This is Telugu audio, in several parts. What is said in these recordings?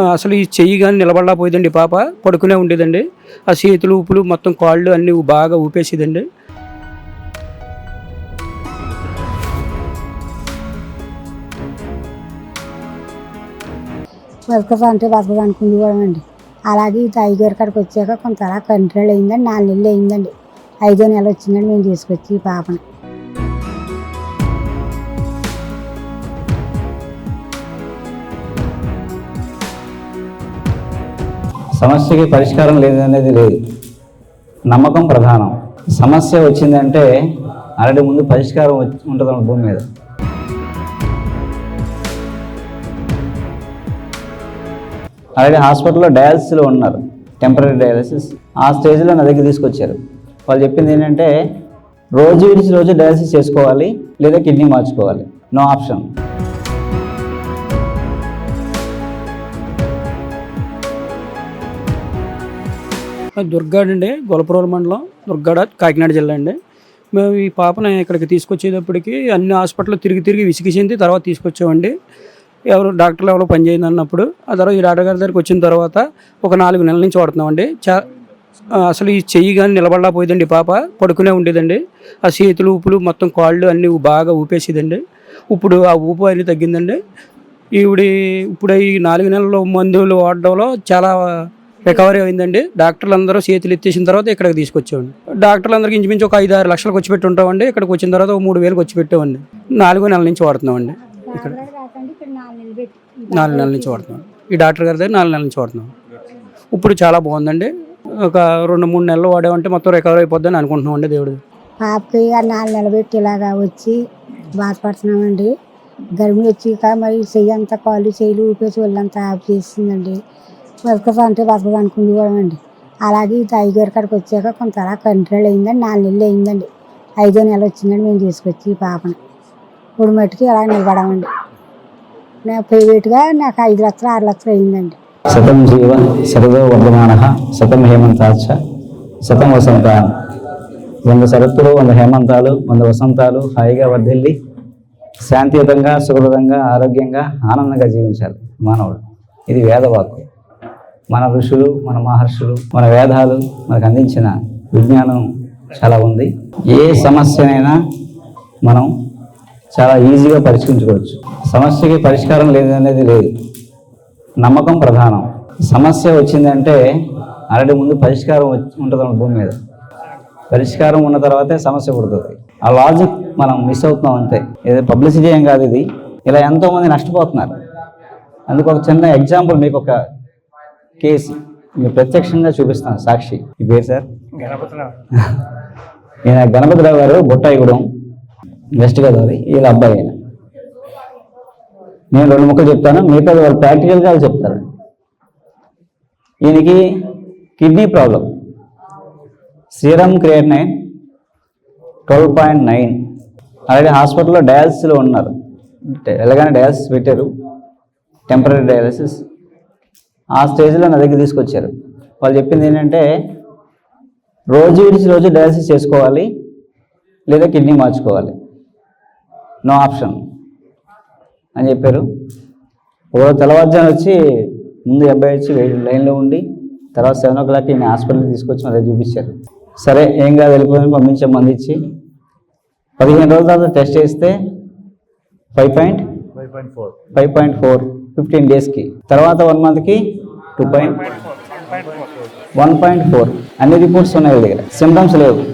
అసలు ఈ చెయ్యి కానీ నిలబడలా పోయిందండి పాప. పడుకునే ఉండేదండి. ఆ చేతులు ఊపులు మొత్తం కాళ్ళు అన్నీ బాగా ఊపేసేదండి. బతకదు అంటే కూడా అండి. అలాగే ఈ టైగర్ కాడికి వచ్చాక కొంత అలా కంట్రోల్ అయిందండి. నాలుగు నెలలు అయిందండి. ఐదో నెల వచ్చిందండి మేము తీసుకొచ్చి ఈ పాపని. సమస్యకి పరిష్కారం లేదనేది లేదు. నమ్మకం ప్రధానం. సమస్య వచ్చిందంటే ఆల్రెడీ ముందు పరిష్కారం వచ్చి ఉంటుంది మన భూమి మీద. ఆల్రెడీ హాస్పిటల్లో డయాలసిస్లో ఉన్నారు. Temporary dialysis. ఆ స్టేజ్లో నా దగ్గర తీసుకొచ్చారు. వాళ్ళు చెప్పింది ఏంటంటే రోజు విడిచి రోజు డయాలసిస్ చేసుకోవాలి లేదా కిడ్నీ మార్చుకోవాలి. No option. దుర్గాడ్ అండి గొలపురం మండలం దుర్గాడ కాకినాడ జిల్లా అండి. మేము ఈ పాపని ఇక్కడికి తీసుకొచ్చేటప్పటికి అన్ని హాస్పిటల్ తిరిగి తిరిగి విసిగిసింది తర్వాత తీసుకొచ్చామండి. ఎవరు డాక్టర్లు ఎవరో పని అన్నప్పుడు ఆ తర్వాత ఈ డాక్టర్ గారి దగ్గరికి వచ్చిన తర్వాత ఒక నాలుగు నెలల నుంచి వాడుతున్నామండి. చా అసలు ఈ చెయ్యి కానీ నిలబడలా పాప పడుకునే ఉండేదండి. ఆ చేతులు ఊపులు మొత్తం కాళ్ళు అన్నీ బాగా ఊపేసేదండి. ఇప్పుడు ఆ ఊపు అనేది తగ్గిందండి. ఈవిడి ఇప్పుడు ఈ నాలుగు నెలల మందులు వాడడంలో చాలా రికవరీ అయిందండి. డాక్టర్లు అందరూ చేతులు ఎత్తేసిన తర్వాత ఇక్కడికి తీసుకొచ్చామండి డాక్టర్లు అందరికి ఇంచుమించు ఒక ఐదు ఆరు లక్షలకు వచ్చి పెట్టి ఉంటామండి ఇక్కడికి వచ్చిన తర్వాత ఒక మూడు వేలకు వచ్చి పెట్టామండి నాలుగో నెలల నుంచి వాడుతున్నామండి. ఇక్కడ నాలుగు నెలల నుంచి వాడుతున్నాం. ఈ డాక్టర్ గారి దగ్గర నాలుగు నెలల నుంచి వాడుతున్నాం. ఇప్పుడు చాలా బాగుందండి. ఒక రెండు మూడు నెలలు వాడామంటే మొత్తం రికవర్ అయిపోద్దని అనుకుంటున్నామండి దేవుడు పాపకి నాలుగు నెలబెట్టి ఇలాగా వచ్చి బాధపడుతున్నామండి. గర్భిణి వచ్చి మరి చెయ్యి అంతా కాళ్ళు చెయ్యిలు ఊపేసి ఒళ్ళంతా ఆఫ్ చేసిందండి బతకదు అంటే బతకదు అనుకునేవాళ్ళమండి. అలాగే ఈ టైగర్ కాడికి వచ్చాక కొంత అలా కంట్రోల్ అయిందండి నాలుగు నెలలు అయిందండి. ఐదో నెల వచ్చిందండి మేము తీసుకొచ్చి ఈ పాపని. ఇప్పుడు మట్టుకి అలా నిలబడమండి. నాకు ప్రైవేట్గా నాకు ఐదు లక్షలు ఆరు లక్షలు అయిందండి. శతం జీవ శరదో వర్ధమాన శతం హేమంతాచ శతం వసంత. వంద శరత్తులు వంద హేమంతాలు వంద వసంతాలు హాయిగా వర్ధిల్లి శాంతియుతంగా సుఖృతంగా ఆరోగ్యంగా ఆనందంగా జీవించాలి మానవుడు. ఇది వేదవాక్కు. మన ఋషులు మన మహర్షులు మన వేదాలు మనకు అందించిన విజ్ఞానం చాలా ఉంది. ఏ సమస్యనైనా మనం చాలా ఈజీగా పరిష్కరించుకోవచ్చు. సమస్యకి పరిష్కారం లేదనేది లేదు. నమ్మకం ప్రధానం. సమస్య వచ్చిందంటే ఆల్రెడీ ముందు పరిష్కారం వచ్చి ఉంటుంది మన భూమి మీద. పరిష్కారం ఉన్న తర్వాతే సమస్య పుడుతుంది. ఆ లాజిక్ మనం మిస్ అవుతున్నాం అంతే. ఏదో పబ్లిసిటీ ఏం కాదు ఇది. ఇలా ఎంతోమంది నష్టపోతున్నారు. అందుకు ఒక చిన్న ఎగ్జాంపుల్ మీకు ఒక కేసు మీకు ప్రత్యక్షంగా చూపిస్తాను సాక్షి. ఈ పేరు సార్? ఈయన గణపతిరావు గారు బొట్టాయిగూడెం వెస్ట్ గోదావరి వీళ్ళ అబ్బాయి ఆయన. నేను రెండు ముక్కలు చెప్తాను మిగతా వాళ్ళు ప్రాక్టికల్గా వాళ్ళు చెప్తారు. ఈయనకి kidney problem. Serum creatinine nine twelve point nine. Already హాస్పిటల్లో డయాలసిస్లో ఉన్నారు. ఎలాగైనా డయాలసిస్ పెట్టారు. Temporary dialysis. ఆ స్టేజ్లో నా దగ్గర తీసుకొచ్చారు. వాళ్ళు చెప్పింది ఏంటంటే రోజు విడిచి రోజు డయాలసిస్ చేసుకోవాలి లేదా కిడ్నీ మార్చుకోవాలి. నో ఆప్షన్ అని చెప్పారు. ఒకరోజు తెల్లవారుజామున వచ్చి ముందు అబ్బాయి వచ్చి వెయిట్ లైన్లో ఉండి తర్వాత సెవెన్ ఓ క్లాక్కి నేను హాస్పిటల్కి తీసుకొచ్చి దగ్గర చూపించారు. సరే ఏం కాదు వెళ్ళిపోయి పంపించే మంది ఇచ్చి. పదిహేను రోజుల తర్వాత టెస్ట్ చేస్తే five point five point four fifteen డేస్కి తర్వాత వన్ మంత్కి two point one point four అన్ని రిపోర్ట్స్ ఉన్నాయి దగ్గర. సిమ్టమ్స్ లేవు.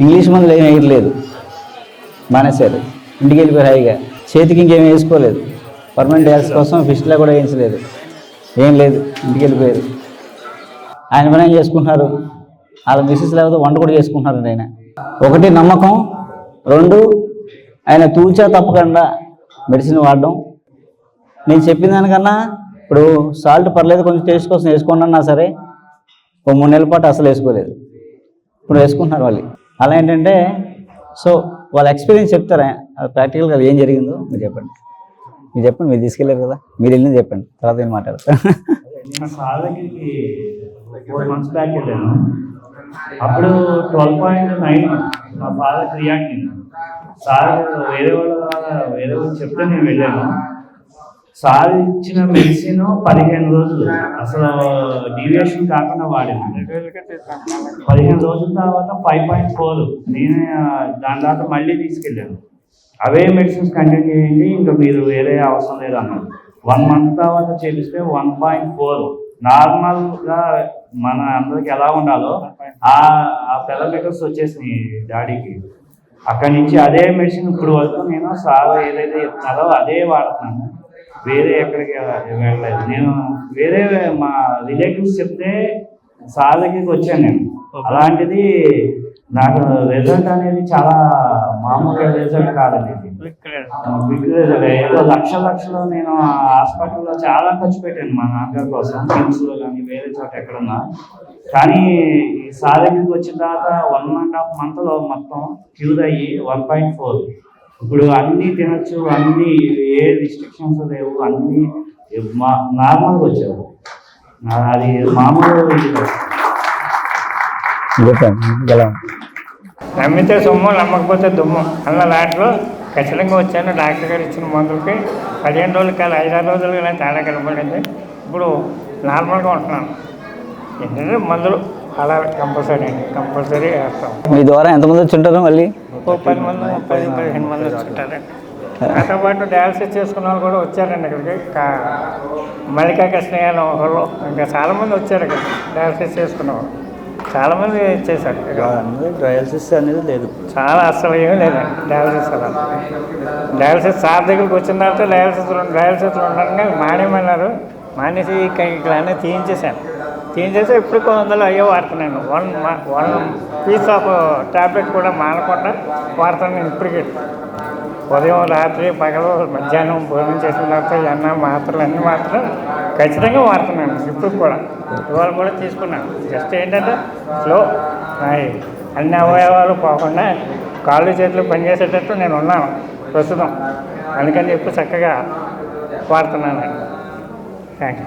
ఇంగ్లీష్ మందులు ఏం వేయట్లేదు. మానేశారు. ఇంటికి వెళ్ళిపోయారు హాయిగా. చేతికి ఇంకేం వేసుకోలేదు. పర్మనెంట్ హెల్త్ కోసం ఫిస్ట్లో కూడా వేయించలేదు. ఏం లేదు. ఇంటికి వెళ్ళిపోయారు. ఆయన పని ఏం చేసుకుంటున్నారు? వాళ్ళ మిస్సెస్ లేకపోతే వంట కూడా చేసుకుంటున్నారండి ఆయన. ఒకటి నమ్మకం. రెండు ఆయన తూచా తప్పకుండా మెడిసిన్ వాడడం. నేను చెప్పిన దానికన్నా ఇప్పుడు సాల్ట్ పర్లేదు కొంచెం టేస్ట్ కోసం వేసుకోండి అన్నా సరే ఓ మూడు నెలల పాటు అసలు వేసుకోలేదు. ఇప్పుడు వేసుకుంటున్నారు వాళ్ళు. అలా ఏంటంటే సో వాళ్ళ ఎక్స్పీరియన్స్ చెప్తారా? ప్రాక్టికల్గా ఏం జరిగిందో మీరు చెప్పండి. మీరు చెప్పండి మీరు తీసుకెళ్ళారు కదా. మీరు వెళ్ళింది చెప్పండి. తర్వాత నేను మాట్లాడతాను మంత్స్ బ్యాక్ వెళ్ళాను. అప్పుడు ట్వెల్వ్ పాయింట్ నైన్ మా ఫాదర్ రియాక్ట్ సార్ వేరే వాళ్ళ వేరే వాళ్ళు చెప్తే నేను వెళ్ళాను. సార్ ఇచ్చిన మెడిసిన్ పదిహేను రోజులు. అసలు డీవియేషన్ కాకుండా వాడింది. పదిహేను రోజుల తర్వాత ఫైవ్ పాయింట్ ఫోర్. నేను దాని తర్వాత మళ్ళీ తీసుకెళ్ళాను. అవే మెడిసిన్స్ కంటిన్యూ చేయండి ఇంకా మీరు వేరే అవసరం లేదు అన్నారు. వన్ మంత్ తర్వాత చేపిస్తే వన్ పాయింట్ ఫోర్. నార్మల్గా మన అందరికి ఎలా ఉండాలో ఆ ఆ పెద్దపికర్స్ వచ్చేసినాయి డాడీకి. అక్కడి నుంచి అదే మెడిసిన్ ఇప్పుడు వరకు నేను సార్ ఏదైతే చెప్తున్నారో అదే వాడుతున్నాను. వేరే ఎక్కడికి వెళ్ళలేదు. నేను వేరే మా రిలేటివ్స్ చెప్తే సార్ దగ్గరికి వచ్చాను నేను. అలాంటిది నాకు రిజల్ట్ అనేది చాలా మామూలుగా రిజల్ట్ కాదండి ఇది. బిగ్ రిజల్ట్ ఏదో లక్ష లక్షలు నేను హాస్పిటల్లో చాలా ఖర్చు పెట్టాను మా నాన్నగారి కోసం. కిమ్స్లో కానీ వేరే చోట ఎక్కడున్నా. కానీ ఈ సార్ దగ్గరికి వచ్చిన తర్వాత వన్ అండ్ హాఫ్ మంత్లో మొత్తం క్యూర్ అయ్యి వన్ పాయింట్ ఫోర్ ఇప్పుడు అన్నీ తినచ్చు అన్నీ ఏ రిస్ట్రిక్షన్స్ లేవు అన్నీ మా నార్మల్గా వచ్చావు అది మామూలు ఇది కాదు. చెప్పండి ఎలా నమ్మితే సొమ్ము నమ్మకపోతే దుమ్ము అన్న దాంట్లో ఖచ్చితంగా వచ్చాను. డాక్టర్ గారు ఇచ్చిన మందులకి పదిహేను రోజులు కాదు ఐదారు రోజులు కానీ తేడా కనపడింది. ఇప్పుడు నార్మల్గా ఉంటున్నాను. ఏంటంటే మందులు అలా కంపల్సరీ అండి కంపల్సరీ వేస్తాం. మీ ద్వారా ఎంతమంది వచ్చి ఉంటారు మళ్ళీ? ఓ పది మంది ముప్పై పదిహేను మంది వచ్చుంటారండి నాతో పాటు డయాలసిస్ చేసుకున్న వాళ్ళు కూడా వచ్చారండి ఇక్కడికి. కా- మల్లికా కృష్ణయ్య ఒకళ్ళు ఇంకా చాలామంది వచ్చారు ఇక్కడ. డయాలసిస్ చేసుకున్నవాళ్ళు చాలామంది చేశారు డయాలసిస్ అనేది లేదు. చాలా అసలు ఏమీ లేదండి. డయాలసిస్ అలా. డయాలసిస్ సార్ దగ్గరికి వచ్చిన తర్వాత డయాలసిస్ డయాలసిస్లో ఉండగా మానేమన్నారు. మానేసి ఇక ఇక్కడ అన్నీ తీయించేశాను. తీయించేసి ఇప్పుడు కొన్ని వందలు అయ్యో వాడుతున్నాను one one piece of tablet కూడా మానకుండా వాడుతాను నేను ఇప్పటికీ ఉదయం రాత్రి పగలు మధ్యాహ్నం భోజనం చేసిన తర్వాత అన్న మాత్రలు అన్ని మాత్రం ఖచ్చితంగా వాడుతున్నాను ఇప్పుడు కూడా ఇవాళ కూడా తీసుకున్నాను. జస్ట్ ఏంటంటే స్లో. నాయి అన్ని అవయవాలు పోకుండా కాళ్ళు చేతులు పనిచేసేటట్టు నేను ఉన్నాను ప్రస్తుతం. అందుకని చెప్పి చక్కగా వాడుతున్నాను థ్యాంక్ యూ